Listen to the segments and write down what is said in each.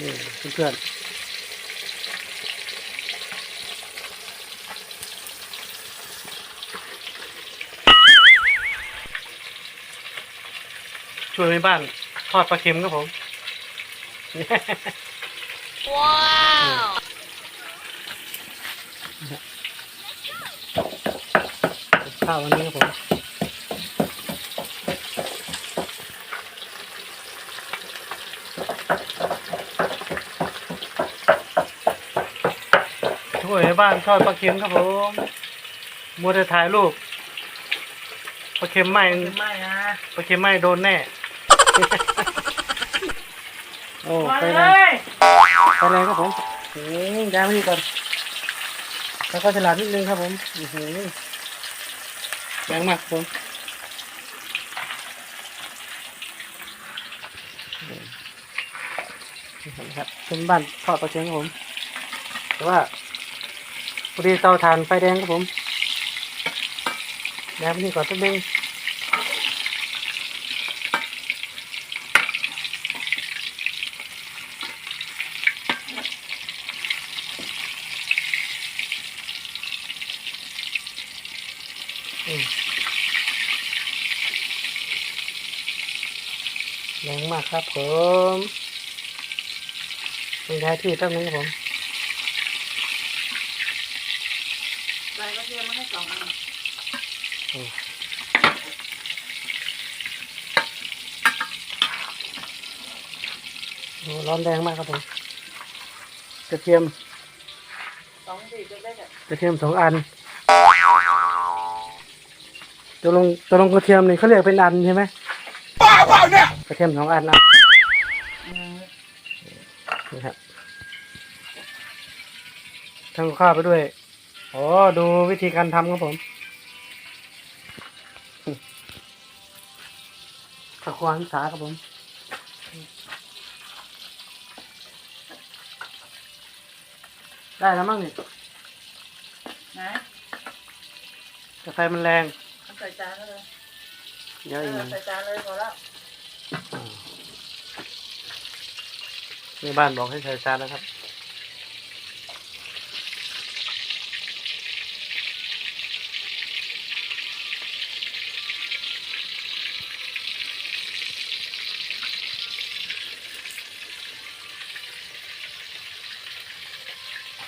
นี่เพื่อนๆช่วยในบ้าน ทอดปลาเค็มครับผม ว้าวข้าววันนี้ครับผมช่วยใน บ้านทอดปลาเค็มครับผมมัวแต่ถ่ายรูปปลาเค็มไหมไม่นะปลาเค็มไหมโดนแน่ โอ้มาไปเลแรงยไปแรงครับผมอืมย้ายมานี่ก่อนแล้วก็ฉลาดนิดนึงครับผมอือหือแรงมากครับผมนะครับเป็นบ้านทอดปลาเค็มครับผม แต่ว่า พอดีเตาถ่านไฟแดงครับผมแล้วนี่ก่อนสักนึงแรงมากครับผมต้องย้ายที่แป๊บนึงครับผม ใส่กระเทียมมาให้สองอันโอ้ร้อนแรงมากครับผมกระเทียมสองสี่จะได้แบบกระเทียมสองอันตัวลงตัวลงกระเทียมนี่เขาเรียกเป็นอันใช่ไหมกระเทียมสองอันอะนี่ครับทำกับข้าวไปด้วย โอ้ดูวิธีการทำครับผมตะควานสาครับผมได้แล้วมั้งนี่นะแต่ไฟมันแรงเอาใส่จานก็เลยเดี๋ยวอีกหน่อยใส่จานเลยพอแล้วในบ้านบอกให้ใส่จานนะครับ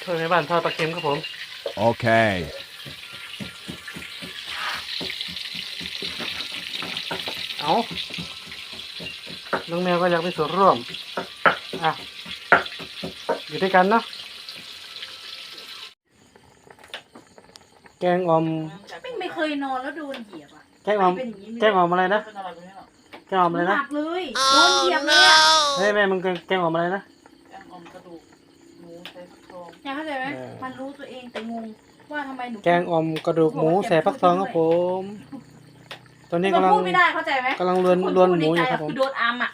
ช่วยในบ้านทอดปลาเค็มครับผม Okay. เอาน้องแมวก็อยากมีส่วนร่วม อะ อยู่ด้วยกันเนาะ แกงออม ไม่ไม่เคยนอนแล้วโดนเหยียบอะแกงออม เป็นอย่างนี้แกงออมอะไรนะเป็นอะไรตรงนี้หรอแกงออมอะไรหนะ นักเลย โดนเหยียบเลยอะเฮ้ยแม่มึงแกงแกงออมอะไรนะ แกงอมกระดูกหมูใส่ ฟักทองอยากเข้าใจไหมเออ มันรู้ตัวเองแต่งงว่าทำไมหนูแกงออมกระดูกหมูใส่ฟักทองครับผม ตอนนี้หนูกำลังพูดไม่ได้เข้าใจไหมกำลังลวนคลวนพูดหมูอยู่ใใจครับผมคือโดนอัมอะ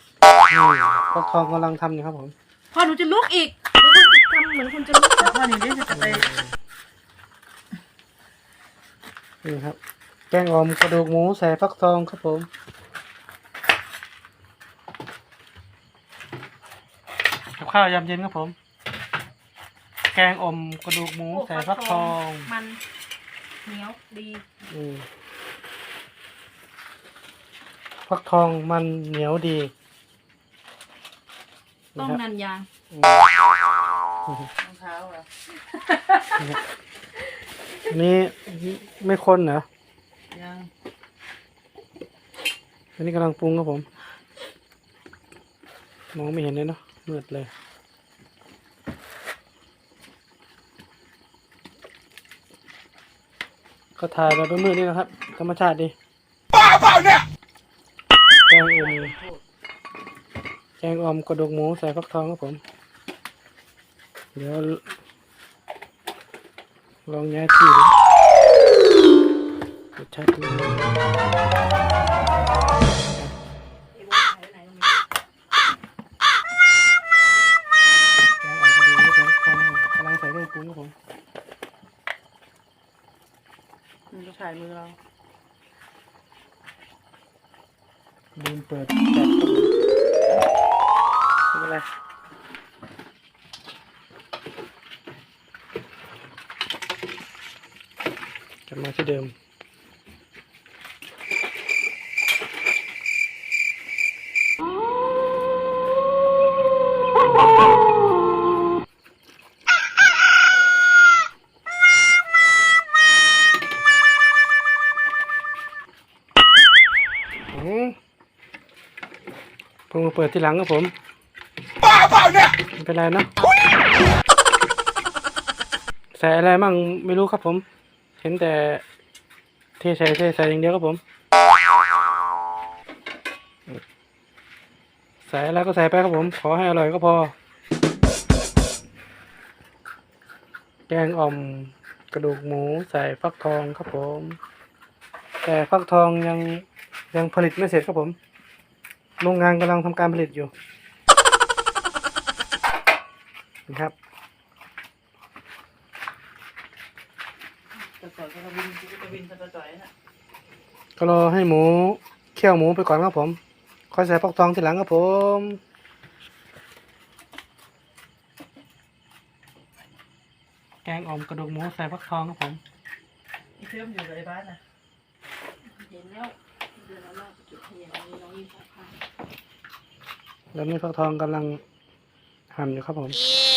อืมฟักทองกำลังทำอยู่ครับผม พอหนูจะลุกอีกหนูก็จะทำเหมือนคนจะลุกแต่พ่อนี่เดี๋ยวจะไปนี่ครับ แกงออมกระดูกหมูใส่ฟักทองครับผม กับข้าวยามเย็นครับผม แกงอมกระดูกหมูใส่ฟักทองมันเหนียวดีอืมฟักทองมันเหนียวดีต้องนะครับนันยางอืมรองเท้าเหรออันนี้ไม่คนเหรอ ยังอันนี้กำลังปรุงครับผม มองไม่เห็นเลยเนาะมืดเลย ก็ถ่ายแบบมืดๆนี่นะครับ ธรรมชาติดีแกงอมแกงออมกระดูกหมูใส่ฟักทองครับผม เดี๋ยว ลองย้ายที่ดูรสชาติดีไอ้โบหายไปไหนก็ไม่รู้แกงออกกระดูกหมูใส่ฟักทองครับกำลังใส่เครื่องปรุงครับผม ลูกชายมือเราลืมเปิดแบตอะไรกลับมาที่เดิม เพิ่งมาเปิดที่หลังครับผมบ้าเปล่าเนี่ยไม่เป็นไรเนอะใส่อะไรมั่งไม่รู้ครับผม เห็นแต่เทใส่เทใส่อย่างเดียวครับผมใส่อะไรก็ใส่ไปครับผม ขอให้อร่อยก็พอ แกงอ่อมกระดูกหมูใส่ฟักทองครับผม แต่ฟักทองยัง ยังผลิตไม่เสร็จครับผม โรงงานกำลังทำการผลิตอยู่นะครับจะจ่อยก็จะบินจะบินจะจ่อยน่ะก็รอให้หมูเคี่ยวหมูไปก่อนครับผม ค่อยใส่ฟักทองทีหลังครับผมแกงอ่อมกระดูกหมูใส่ฟักทองครับผมอีเชื่อมอยู่กับไอ้บ้านน่ะเห็นแล้ว เดือนละรอบเก็บขยะนี้น้องยิ้มผ้า แล้วนี่ฟักทองกำลังหั่นอยู่ครับผม เ